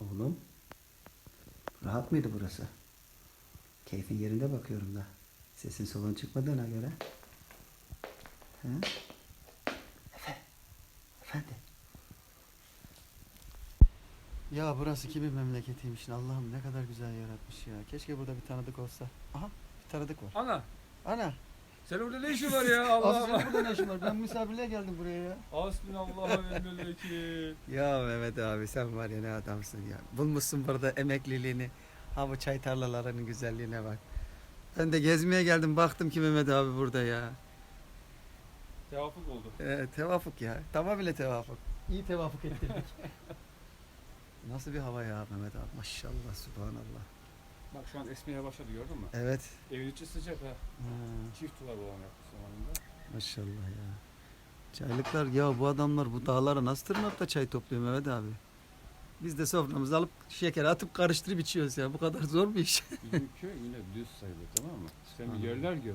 Oğlum. Rahat mıydı burası? Keyfin yerinde bakıyorum da. Sesin solun çıkmadığına göre. He? Efe. Efendi. Ya burası kimin memleketiymiş Allah'ım ne kadar güzel yaratmış ya. Keşke burada bir tanıdık olsa. Aha bir tanıdık var. Ana Ana. Sen orada ne işin var ya Allah Allah. burada ne işin var? Ben misafirliğe geldim buraya ya. Hasbinallah ve ni'mel vekil. Ya Mehmet abi sen var ya ne adamsın ya. Bulmuşsun burada emekliliğini. Ha bu çay tarlalarının güzelliğine bak. Ben de gezmeye geldim baktım ki Mehmet abi burada ya. Tevafuk oldu. Ee, tevafuk ya. Tamamıyla tevafuk. İyi tevafuk ettirdik. Nasıl bir hava ya Mehmet abi. Maşallah subhanallah. Bak şu an esmeye başladı gördün mü? Evet. Evin içi sıcak ha. Ha, Çift duvar olan yaptı zamanında. maşallah ya. Çaylıklar ya bu adamlar bu dağlara nasıl tırmanıp da çay topluyor Mehmet abi. Biz de soframızı alıp şeker atıp karıştırıp içiyoruz ya. Bu kadar zor bir iş. Bizim köy yine düz sayılır tamam mı? Sen bir Anladım. yerler gör.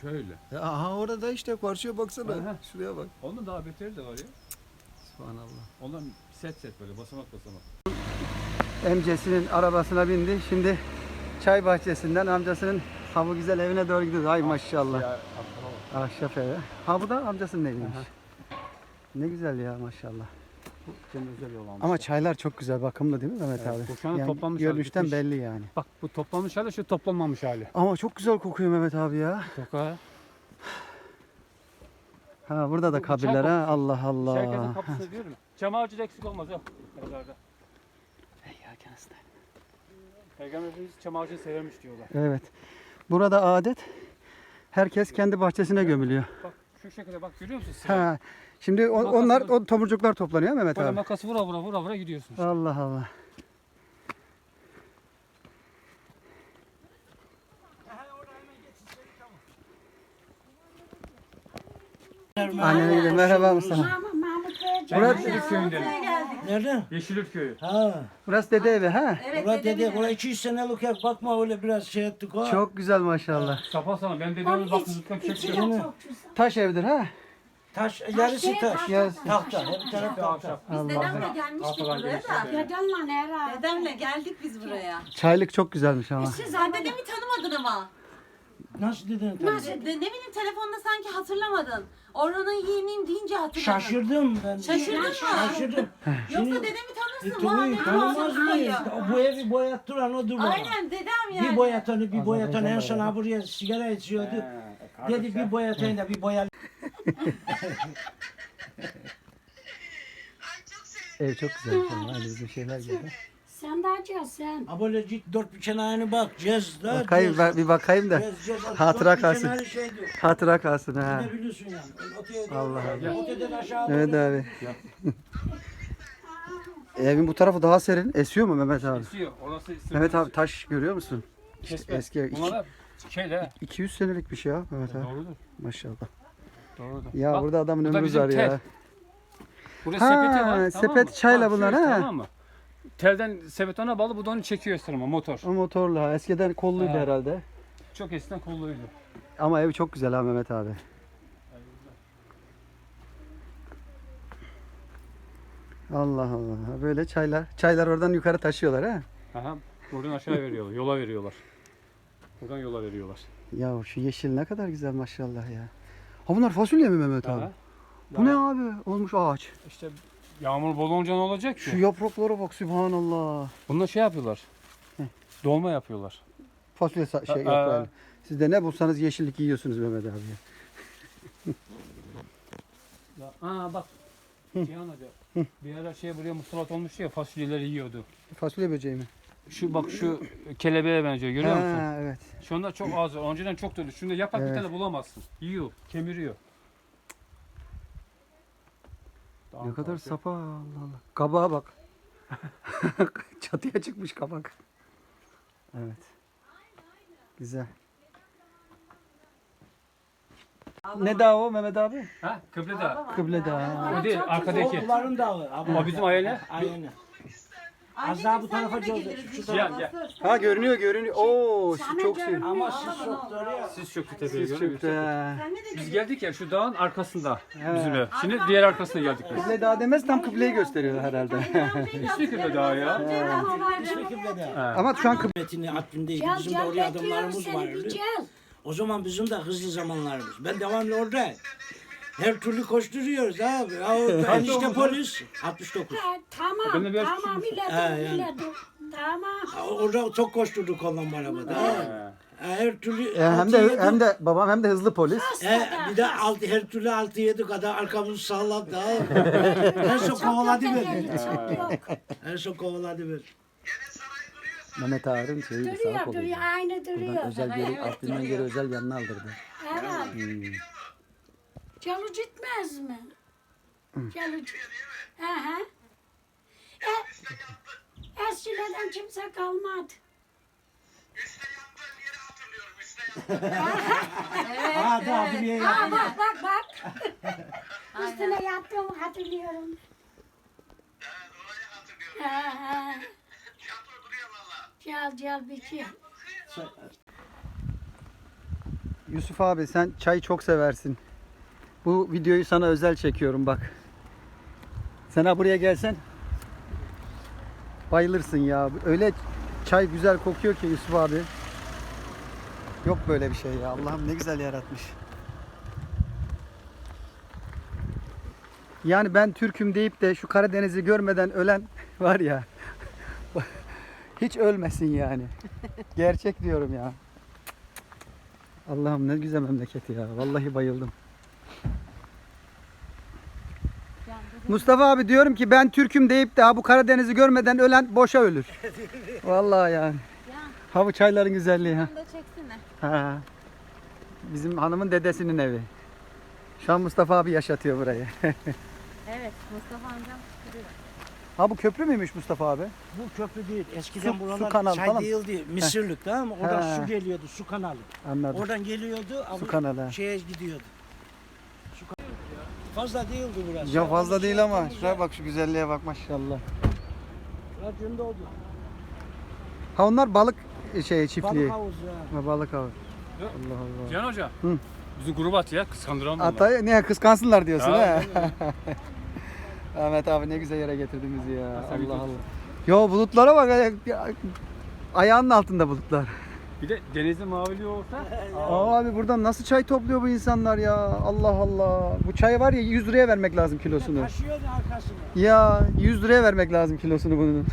Şöyle. Ya Aha orada işte karşıya baksana. Aha. Şuraya bak. Onun daha beteri de var ya. Subhanallah. Ondan set set böyle basamak basamak. Emcesinin arabasına bindi. Şimdi çay bahçesinden amcasının ha bu güzel evine doğru gidiyoruz. Ay maşallah. Ya, Ahşap evi. Ha bu da amcasının eviymiş. Ne güzel ya maşallah. bu senin özel almış. Ama çaylar çok güzel bakımlı değil mi Mehmet Evet, abi? an toplanmış hali, görünüşten bitmiş. belli yani. Bak bu toplanmış hali şu toplanmamış hali. Ama çok güzel kokuyor Mehmet abi ya. Toka. Ha burada da Bu- çay kabirler ha. Allah Allah. Herkesin kapısını diyorum. Çam ağacı da eksik olmaz yok. Mezarda. Ey ya kendisi de. Peygamber Efendimiz çam ağacını severmiş diyorlar. Evet. Burada adet herkes kendi bahçesine gömülüyor. Bak şu şekilde bak görüyor musun? Sıra. Ha. Şimdi o- Makası onlar o tomurcuklar toplanıyor Mehmet Böyle abi. makası vura vura vura vura gidiyorsun. Allah Allah. Annene. Merhaba Mustafa. Burası- Yeşilük köyünden. Nereden? Yeşilük köyü. Ha. Burası dede evi ha. Evet, dedem dedi, dedi. ulan 200 senelik ev bakma öyle biraz şey ettik ha. Çok güzel maşallah. Sapa sana ben dedemin. Değil mi? çok güzel. Taş evdir ha. Taş, yarısı şey, taş. Yarısı. Tahta, her taraf tahta. Biz dedemle gelmiştik buraya da. de. Dedemle herhalde. Dedemle geldik biz buraya. Çaylık çok güzelmiş ama. Siz Sen dedemi tanımadın ama. Nasıl dedin? Nasıl? Ne bileyim telefonda sanki hatırlamadın. Orhan'ın yeğeniyim deyince hatırladın. Şaşırdım ben. Şaşırdın mı? Şaşırdım. Yoksa dedemi E, tanırsın. tabii, Muhammed tanımaz Muhammed mıyız? Bu evi boyattıran odur bana. Aynen dedem yani. Bir boyatanı, bir boyatanı. En son ha buraya sigara içiyordu. Dedi bir boyatayım da bir boya. Ev çok güzel. Hadi bizim şeyler geldi. Sen de acıyor sen. Böyle git dört bir kenarına bak. Cez da. Bakayım cez. ben bir bakayım da. Cez, cez. Hatıra kalsın. şeydi. Hatıra kalsın ha. Ne biliyorsun yani? Öteye. Allah Allah. Öteden aşağı Evet abi. Evin bu tarafı daha serin. Esiyor mu Mehmet abi? Esiyor. Orası Mehmet abi taş görüyor musun? Kesme. eski ev. Bunlar şeyle. ha. 200 senelik bir şey ya Mehmet abi. Doğrudur. Maşallah. Doğrudur. Ya Bak, burada adamın ömrü var ya. Burada Ha, sepeti var. sepet tamam mı? çayla bunlar, ha. Tamam mı? Telden sepet ona bağlı bu da onu çekiyor sırma motor. O motorlu ha. Eskiden kolluydu Ha. herhalde. Çok eskiden kolluydu. Ama ev çok güzel ha Mehmet abi. Allah Allah. Böyle çaylar. Çaylar oradan yukarı taşıyorlar ha. Aha, buradan aşağı veriyorlar. Yola veriyorlar. Buradan yola veriyorlar. Ya şu yeşil ne kadar güzel maşallah ya. Ha bunlar fasulye mi Mehmet abi? Aha. Bu ne abi? Olmuş ağaç. İşte yağmur bol olunca ne olacak ki? Şu yapraklara bak subhanallah. Bunlar şey yapıyorlar. Dolma yapıyorlar. Fasulye sa- şey Aa. yaprağıyla. Siz de ne bulsanız yeşillik yiyorsunuz Mehmet abi. ya. Ya, aa bak. Cihan Hoca. Bir ara şey buraya musallat olmuştu ya fasulyeleri yiyordu. Fasulye böceği mi? Şu bak şu kelebeğe benziyor görüyor musun? Ha, evet. Şunlar çok az var. Önceden çok dolu. Şunda yapak Evet. bir tane bulamazsın. Yiyor, kemiriyor. Ne kadar sapa Allah Allah. Kabağa bak. Çatıya çıkmış kabak. Evet. Güzel. Ne dağı o Mehmet abi? Ha, Kıble Dağı. Kıble dağı. O değil, arkadaki. Okların dağı. Ama- O bizim aile. Aynen. Az daha bu tarafa geldi. Şu Gel tarafa. gel. Ha görünüyor görünüyor. Oo Sana çok şey. Ama siz soktu oraya. Siz çöktü tepeye Siz çıktı. ha. Biz geldik ya şu dağın arkasında bizim ev. Şimdi diğer arkasına geldik biz. Kıble daha demez tam kıbleyi gösteriyor herhalde. Kıble daha ya. Kimde de. Ama şu an kıble Hükümetini Akbin'deydi. Bizim de oraya seni vardı. O zaman bizim de hızlı zamanlarımız. Ben devamlı orada. Her türlü koşturuyoruz abi. Ya, o- enişte polis. 69. Ha, tamam Benimle biraz tamam Ha, dur yani. Tamam. Ha, Orada çok koşturduk ondan bu arabada. ha. Ha, Her türlü E, hem altı, de yedi- hem de babam hem de hızlı polis. He, bir de altı, her türlü 6-7 kadar arkamızı salladı. ha. Her şey kovaladı beni. Çok yok. Her şey kovaladı beni. Mehmet Ağar'ın şeyi sağ Duruyor kolu. duruyor aynı duruyor. Buradan özel geri, Akbil'den geri özel yanına aldırdı. Evet. Çalı gitmez mi? Çalı Hı hı. E, eskiden kimse kalmadı. Hadi abi bir Ha bak bak bak. Üstüne yattığımı hatırlıyorum. Ha, ha. Gel gel bir şey. Yusuf abi sen çay çok seversin. Bu videoyu sana özel çekiyorum bak. Sen ha buraya gelsen bayılırsın ya. Öyle çay güzel kokuyor ki Yusuf abi. Yok böyle bir şey ya. Allah'ım ne güzel yaratmış. Yani ben Türk'üm deyip de şu Karadeniz'i görmeden ölen var ya. Hiç ölmesin yani. Gerçek diyorum ya. Allah'ım ne güzel memleket ya. Vallahi bayıldım. Mustafa abi diyorum ki ben Türk'üm deyip de ha bu Karadeniz'i görmeden ölen boşa ölür. Vallahi yani. Ha bu çayların güzelliği ha. da çeksene. ha. Bizim hanımın dedesinin evi. Şu an Mustafa abi yaşatıyor burayı. Evet Mustafa amcam ha bu köprü müymüş Mustafa abi? Bu köprü değil. Eskiden Su- buralar su kanalı çay falan. değildi. Mısırlık tamam mı? Oradan He. su geliyordu. Su kanalı. Anladım. Oradan geliyordu. Su kanalı. Şeye gidiyordu. Fazla değildi burası. Ya fazla değil ama Şuraya bak şu güzelliğe bak maşallah. Radyonda oldu. Ha onlar balık şey çiftliği. Balık havuzu ha. Ha, balık abi. Allah Allah. Cihan Hoca. Hı. Bizim grubat ya kıskandıran bunlar. Atay niye kıskansınlar diyorsun Ya, ha? Ahmet abi ne güzel yere getirdin bizi ya. bir Allah. Allah. Yo bulutlara bak. ya- Ayağının altında bulutlar. Bir de denizde maviliği olsa. Aa, abi buradan nasıl çay topluyor bu insanlar ya? Allah Allah. Bu çay var ya 100 liraya vermek lazım kilosunu. Taşıyordu arkasını. Ya 100 liraya vermek lazım kilosunu bunun.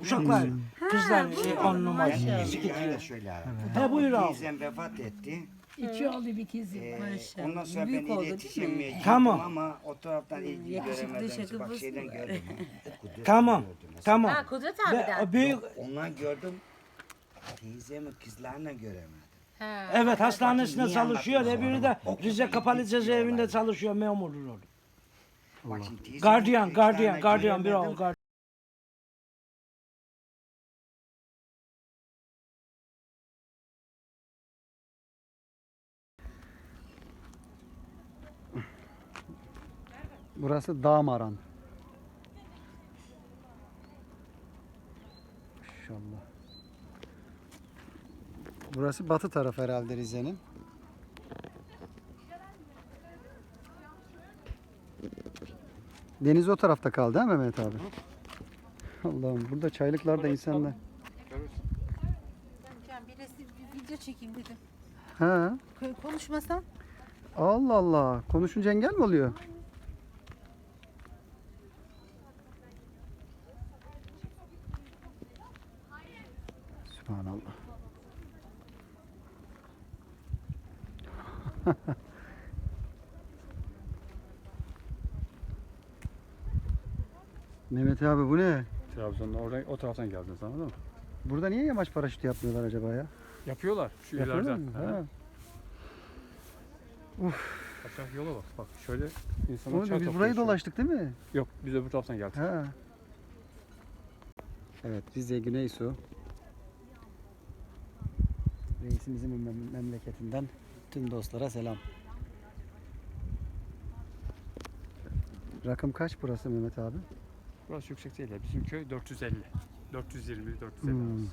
Uşaklar, Hmm. kızlar e, on numara. Şöyle şöyle abi. He buyur abi. Teyzem vefat etti. İki oldu bir kızım. Ee, ondan sonra ben iletişemeye gittim Tamam. ama o taraftan ilgi göremedim. Bak şeyden gördüm. Kudret Tamam. gördüm mesela. Tamam. Ha Kudret Ve, abiden. büyük, Ondan gördüm. Teyzemi kızlarla göremedim. Ha. evet hastanesinde Niye çalışıyor. anlatmıyorsun Öbürü de bana? Rize Kapalı Cezaevinde çalışıyor memurdur orada. Bak şimdi teyzemi Gardiyan, gardiyan, kızlarla gardiyan bir o. göremedim. gardiyan. Burası Dağmaran. Maşallah. Burası batı taraf herhalde Rize'nin. Deniz o tarafta kaldı ha Mehmet abi? Allah'ım burada çaylıklarda insanlar. Bir resim bir video çekeyim dedim. Ha. Ko- Konuşmasan. Allah Allah. Konuşunca engel mi oluyor? Sübhanallah. Mehmet abi bu ne? Trabzon'da oradan, o taraftan geldiniz anladın mı? Burada niye yamaç paraşütü yapmıyorlar acaba ya? Yapıyorlar şu Yapıyorlar ileriden. mı? Ha. Ha. Aşağı yola bak. Bak şöyle insanlar Oğlum, çay biz topluyor burayı şu an. dolaştık değil mi? Yok biz öbür taraftan geldik. Ha. Evet Rize Güneysu. Reisimizin mem- memleketinden tüm dostlara selam. Rakım kaç burası Mehmet abi? Burası yüksek değil ya. Bizim köy 450. 420, 450 Hmm. arası.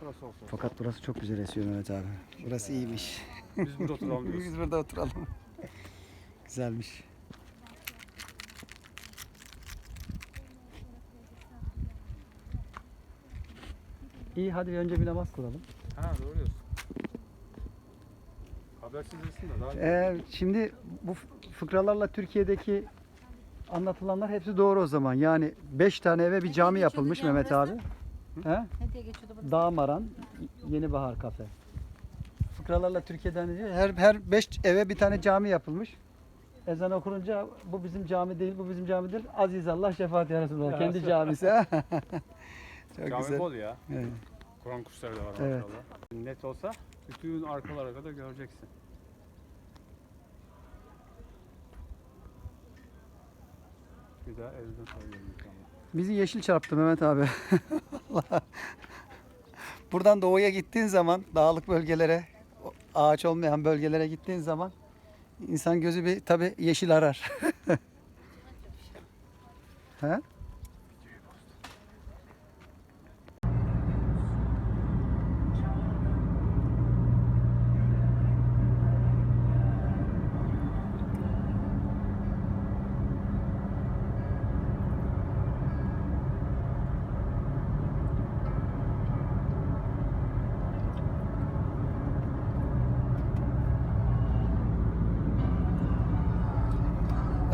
Burası olsa. Fakat burası çok güzel esiyor Mehmet abi. Burası iyiymiş. Biz burada oturalım diyoruz. Biz burada oturalım. Güzelmiş. İyi hadi önce bir namaz kılalım. Ha doğru diyorsun. Habersiz daha. Ee, şimdi bu fıkralarla Türkiye'deki anlatılanlar hepsi doğru o zaman. Yani 5 tane eve bir cami yapılmış geçiyordu Mehmet abi. He? Ne diye geçiyordu burası? Dağmaran, Yeni Bahar Kafe. Fıkralarla Türkiye'den diyor. Her her 5 eve bir tane cami yapılmış. Ezan okununca bu bizim cami değil, bu bizim camidir. Aziz Allah şefaat ya Resulallah. Ya Kendi camisi. Çok Cami güzel. bol ya. Evet. Kur'an kursları da var Evet. maşallah. Net olsa bütün arkalara kadar göreceksin. Bir daha söyleyeyim inşallah. Bizi yeşil çarptı Mehmet abi. Buradan doğuya gittiğin zaman dağlık bölgelere, ağaç olmayan bölgelere gittiğin zaman insan gözü bir tabi yeşil arar. He?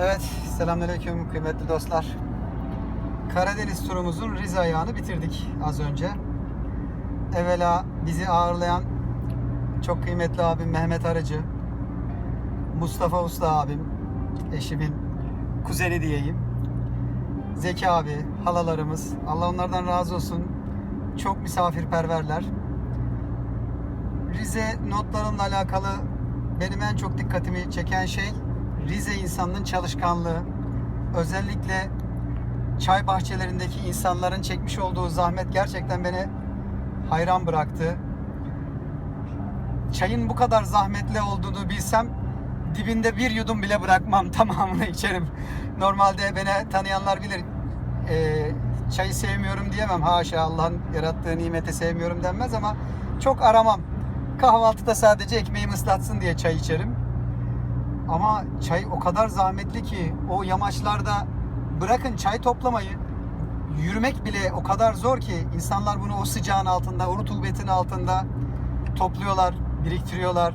Evet, selamünaleyküm kıymetli dostlar. Karadeniz turumuzun Rize ayağını bitirdik az önce. Evvela bizi ağırlayan çok kıymetli abim Mehmet Arıcı, Mustafa Usta abim, eşimin kuzeni diyeyim. Zeki abi, halalarımız, Allah onlardan razı olsun. Çok misafirperverler. Rize notlarımla alakalı benim en çok dikkatimi çeken şey Rize insanının çalışkanlığı. Özellikle çay bahçelerindeki insanların çekmiş olduğu zahmet gerçekten beni hayran bıraktı. Çayın bu kadar zahmetli olduğunu bilsem dibinde bir yudum bile bırakmam tamamını içerim. Normalde beni tanıyanlar bilir. Ee, çayı sevmiyorum diyemem. Haşa Allah'ın yarattığı nimeti sevmiyorum denmez ama çok aramam. Kahvaltıda sadece ekmeğimi ıslatsın diye çay içerim. Ama çay o kadar zahmetli ki o yamaçlarda bırakın çay toplamayı yürümek bile o kadar zor ki insanlar bunu o sıcağın altında, o rutubetin altında topluyorlar, biriktiriyorlar.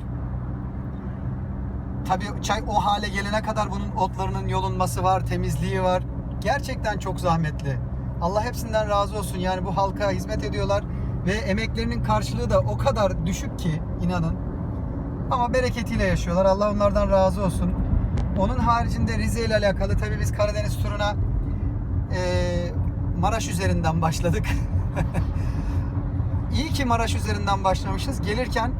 Tabii çay o hale gelene kadar bunun otlarının yolunması var, temizliği var. Gerçekten çok zahmetli. Allah hepsinden razı olsun. Yani bu halka hizmet ediyorlar ve emeklerinin karşılığı da o kadar düşük ki inanın. Ama bereketiyle yaşıyorlar. Allah onlardan razı olsun. Onun haricinde Rize ile alakalı tabii biz Karadeniz turuna eee, Maraş üzerinden başladık. İyi ki Maraş üzerinden başlamışız. Gelirken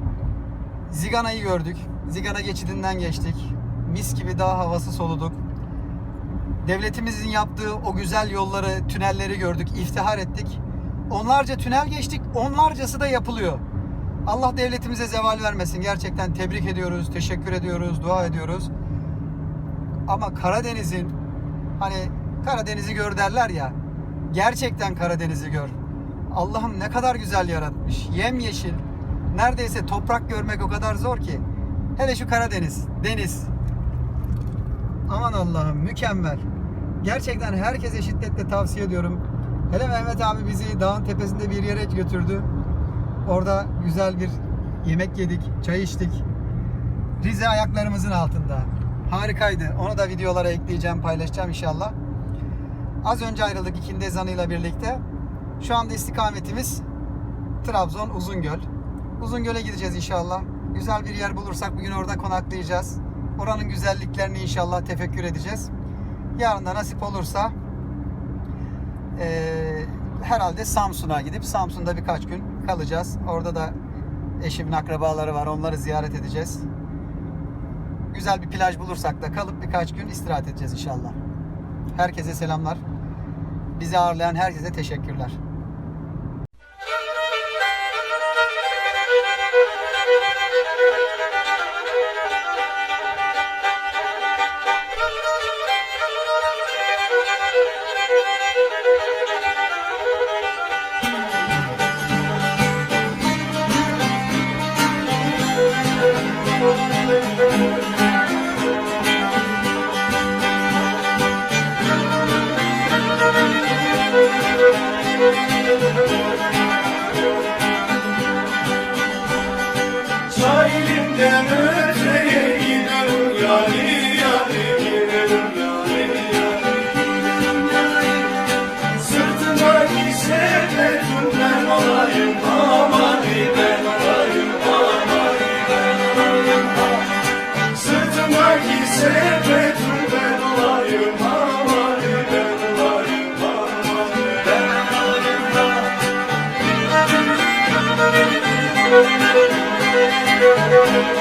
Zigana'yı gördük. Zigana geçidinden geçtik. Mis gibi dağ havası soluduk. Devletimizin yaptığı o güzel yolları, tünelleri gördük, iftihar ettik. Onlarca tünel geçtik, onlarcası da yapılıyor. Allah devletimize zeval vermesin. Gerçekten tebrik ediyoruz, teşekkür ediyoruz, dua ediyoruz. Ama Karadeniz'in hani Karadeniz'i gör derler ya. Gerçekten Karadeniz'i gör. Allah'ım ne kadar güzel yaratmış. Yemyeşil. Neredeyse toprak görmek o kadar zor ki. Hele şu Karadeniz, deniz. Aman Allah'ım mükemmel. Gerçekten herkese şiddetle tavsiye ediyorum. Hele Mehmet abi bizi dağın tepesinde bir yere götürdü. Orada güzel bir yemek yedik, çay içtik. Rize ayaklarımızın altında. Harikaydı. Onu da videolara ekleyeceğim, paylaşacağım inşallah. Az önce ayrıldık ikindi ezanıyla birlikte. Şu anda istikametimiz Trabzon Uzungöl. Uzungöl'e gideceğiz inşallah. Güzel bir yer bulursak bugün orada konaklayacağız. Oranın güzelliklerini inşallah tefekkür edeceğiz. Yarın da nasip olursa eee, herhalde Samsun'a gidip Samsun'da birkaç gün kalacağız. Orada da eşimin akrabaları var. Onları ziyaret edeceğiz. Güzel bir plaj bulursak da kalıp birkaç gün istirahat edeceğiz inşallah. Herkese selamlar. Bizi ağırlayan herkese teşekkürler. Giden öteye giderim yani yani giderim yani yani Sırtımdaki sepetim ben olayım aman ben olayım aman ben olayım Sırtımdaki sepetim Thank you.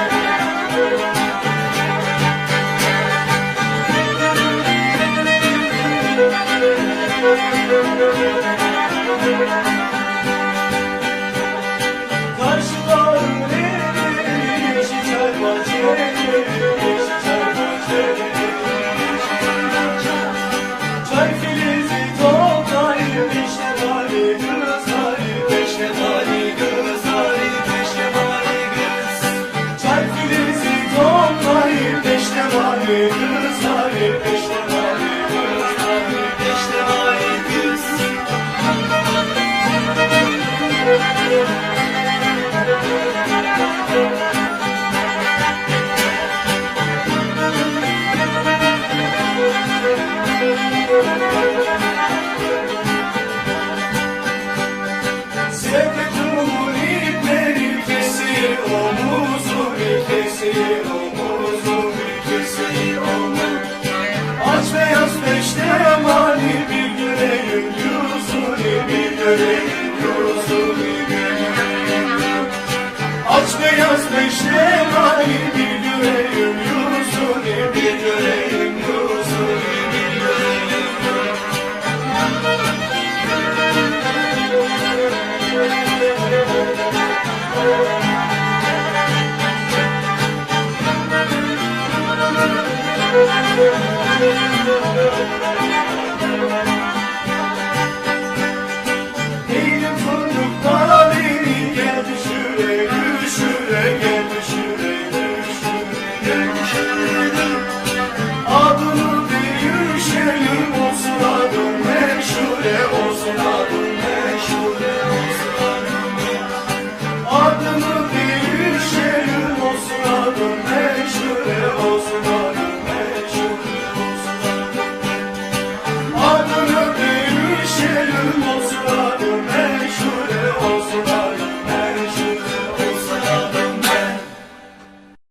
Aç beyaz beşte mani